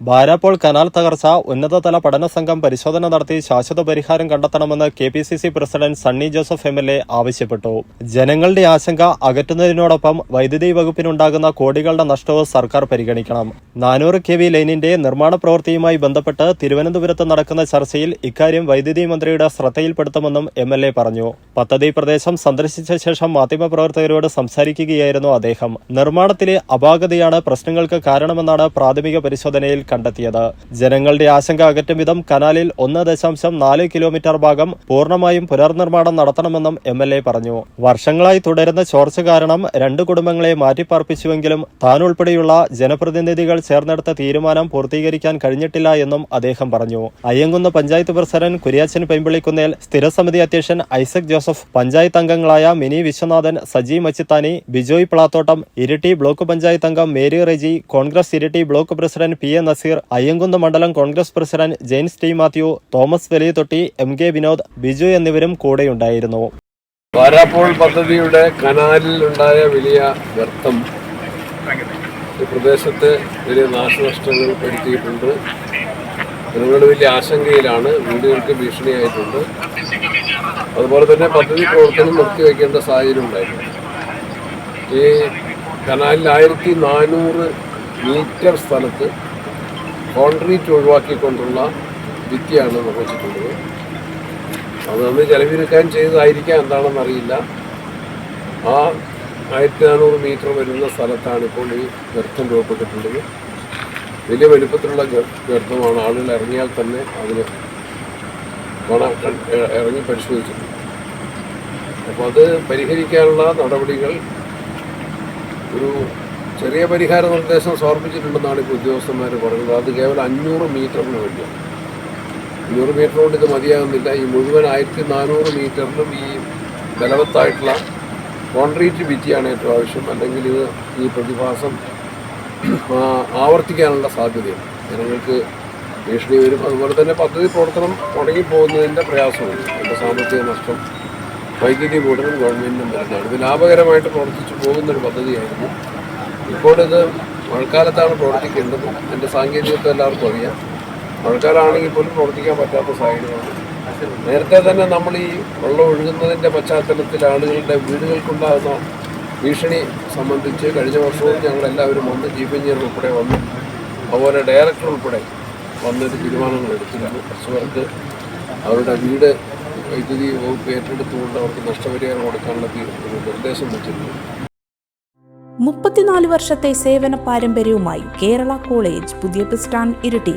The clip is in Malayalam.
ബാരാപ്പോൾ കനാൽ തകർച്ച ഉന്നതതല പഠന സംഘം പരിശോധന നടത്തി ശാശ്വത പരിഹാരം കണ്ടെത്തണമെന്ന് K P C C president Sunny Joseph M L A ആവശ്യപ്പെട്ടു. ജനങ്ങളുടെ ആശങ്ക അകറ്റുന്നതിനോടൊപ്പം വൈദ്യുതി വകുപ്പിനുണ്ടാകുന്ന കോടികളുടെ നഷ്ടവും സർക്കാർ പരിഗണിക്കണം. നാനൂറ് കെ വി ലൈനിന്റെ നിർമ്മാണ പ്രവൃത്തിയുമായി ബന്ധപ്പെട്ട് തിരുവനന്തപുരത്ത് നടക്കുന്ന ചർച്ചയിൽ ഇക്കാര്യം വൈദ്യുതി മന്ത്രിയുടെ ശ്രദ്ധയിൽപ്പെടുത്തുമെന്നും എം എൽ എ പറഞ്ഞു. പദ്ധതി പ്രദേശം സന്ദർശിച്ച ശേഷം മാധ്യമപ്രവർത്തകരോട് സംസാരിക്കുകയായിരുന്നു അദ്ദേഹം. നിർമ്മാണത്തിലെ അപാകതയാണ് പ്രശ്നങ്ങൾക്ക് കാരണമെന്നാണ് പ്രാഥമിക പരിശോധനയിൽ കണ്ടെത്തിയത്. ജനങ്ങളുടെ ആശങ്ക അകറ്റും വിധം കനാലിൽ ഒന്ന് ദശാംശം നാല് കിലോമീറ്റർ ഭാഗം പൂർണമായും പുനർനിർമ്മാണം നടത്തണമെന്നും എം എൽ എ പറഞ്ഞു. വർഷങ്ങളായി തുടരുന്ന ചോർച്ച കാരണം രണ്ട് കുടുംബങ്ങളെ മാറ്റിപ്പാർപ്പിച്ചുവെങ്കിലും താൻ ഉൾപ്പെടെയുള്ള ജനപ്രതിനിധികൾ ചേർന്നെടുത്ത തീരുമാനം പൂർത്തീകരിക്കാൻ കഴിഞ്ഞിട്ടില്ല എന്നും അദ്ദേഹം പറഞ്ഞു. അയ്യങ്കുന്ന് പഞ്ചായത്ത് പ്രസിഡന്റ് കുര്യാച്ചൻ പെമ്പിളിക്കുന്നേൽ സ്ഥിരസമിതി അധ്യക്ഷൻ ഐസക് ജോസഫ് പഞ്ചായത്ത് അംഗങ്ങളായ മിനി വിശ്വനാഥൻ സജി മച്ചിത്താനി ബിജോയ് പ്ലാത്തോട്ടം ഇരിട്ടി ബ്ലോക്ക് പഞ്ചായത്ത് അംഗം Mary Reji Congress Iritty block president P A Nazeer Ayyankunnu മണ്ഡലം Congress president James T Mathew Thomas Valiyathotti M K Vinod Biju എന്നിവരും കൂടെയുണ്ടായിരുന്നു. വാരാപ്പോൾ പദ്ധതിയുടെ കനാലിൽ ഉണ്ടായ വലിയ വ്യർത്ഥം ഈ പ്രദേശത്ത് വലിയ നാശനഷ്ടങ്ങൾ വരുത്തിയിട്ടുണ്ട്. ജനങ്ങളുടെ വലിയ ആശങ്കയിലാണ് വീടുകൾക്ക് ഭീഷണിയായിട്ടുണ്ട്. അതുപോലെ തന്നെ പദ്ധതി പ്രവർത്തനം നിർത്തിവെക്കേണ്ട സാഹചര്യം ഉണ്ടായിട്ടുണ്ട്. ഈ കനാലിൽ ആയിരത്തി നാനൂറ് മീറ്റർ സ്ഥലത്ത് കോൺക്രീറ്റ് ഒഴിവാക്കിക്കൊണ്ടുള്ള ഭിത്തിയാണ് നിർമ്മിച്ചിട്ടുള്ളത്. അത് അന്ന് ജലവിരുക്കാൻ ചെയ്തതായിരിക്കാം എന്താണെന്നറിയില്ല. ആ ആയിരത്തി നാനൂറ് മീറ്റർ വരുന്ന സ്ഥലത്താണ് ഇപ്പോൾ ഈ ഗർത്തം രൂപപ്പെട്ടിട്ടുള്ളത്. വലിയ വലുപ്പത്തിലുള്ള ഗർ- ഗർത്തമാണ്. ആളുകൾ ഇറങ്ങിയാൽ തന്നെ അതിന് കാണാൻ ഇറങ്ങി പരിശോധിച്ചിട്ടുണ്ട്. അപ്പോൾ അത് പരിഹരിക്കാനുള്ള നടപടികൾ ഒരു ചെറിയ പരിഹാര നിർദ്ദേശം സമർപ്പിച്ചിട്ടുണ്ടെന്നാണ് ഇപ്പോൾ ഉദ്യോഗസ്ഥന്മാർ പറയുന്നത് അത് കേവലം അഞ്ഞൂറ് മീറ്ററിന് വേണ്ടിയാണ്. അഞ്ഞൂറ് മീറ്റർ ഇത് മതിയാകുന്നില്ല. ഈ മുഴുവൻ ആയിരത്തി നാനൂറ് മീറ്ററിലും ഈ ബലവത്തായിട്ടുള്ള കോൺക്രീറ്റ് ഭിത്തിയാണ് ഏറ്റവും ആവശ്യം. അല്ലെങ്കിൽ ഇത് ഈ പ്രതിഭാസം ആവർത്തിക്കാനുള്ള സാധ്യതയുണ്ട് ജനങ്ങൾക്ക് ഭീഷണി വരും. അതുപോലെ തന്നെ പദ്ധതി പ്രവർത്തനം മുടങ്ങിപ്പോകുന്നതിന്റെ പ്രയാസമുണ്ട് അതിന്റെ സാമ്പത്തിക നഷ്ടം വൈദ്യുതി ബോർഡിനും ഗവൺമെന്റിനും വരുന്നതാണ് ഇത് ലാഭകരമായിട്ട് പ്രവർത്തിച്ചു പോകുന്നൊരു പദ്ധതിയായിരുന്നു. ഇപ്പോഴിത് മഴക്കാലത്താണ് പ്രവർത്തിക്കേണ്ടത്. എന്റെ സാങ്കേതികത്വം എല്ലാവർക്കും അറിയാം. മഴക്കാലമാണെങ്കിൽ പോലും പ്രവർത്തിക്കാൻ പറ്റാത്ത സാഹചര്യമാണ്. നേരത്തെ തന്നെ നമ്മൾ ഈ വെള്ളം ഒഴുകുന്നതിന്റെ പശ്ചാത്തലത്തിൽ ആളുകളുടെ വീടുകൾക്കുണ്ടാകുന്ന ഭീഷണി സംബന്ധിച്ച് കഴിഞ്ഞ വർഷവും ഞങ്ങളെല്ലാവരും വന്ന് ചീഫ് എഞ്ചിനീയർ ഉൾപ്പെടെ വന്നു അതുപോലെ ഡയറക്ടർ ഉൾപ്പെടെ വന്നൊരു തീരുമാനങ്ങൾ എടുത്തിരുന്നു. കർഷകർക്ക് അവരുടെ വീട് വൈദ്യുതി വകുപ്പ് ഏറ്റെടുത്തുകൊണ്ട് അവർക്ക് നഷ്ടപരിഹാരം കൊടുക്കാനുള്ള ഒരു നിർദ്ദേശം വെച്ചിരുന്നു. മുപ്പത്തിനാല് വർഷത്തെ സേവന പാരമ്പര്യവുമായി കേരള കോളേജ് പുതിയ bus stand Iritty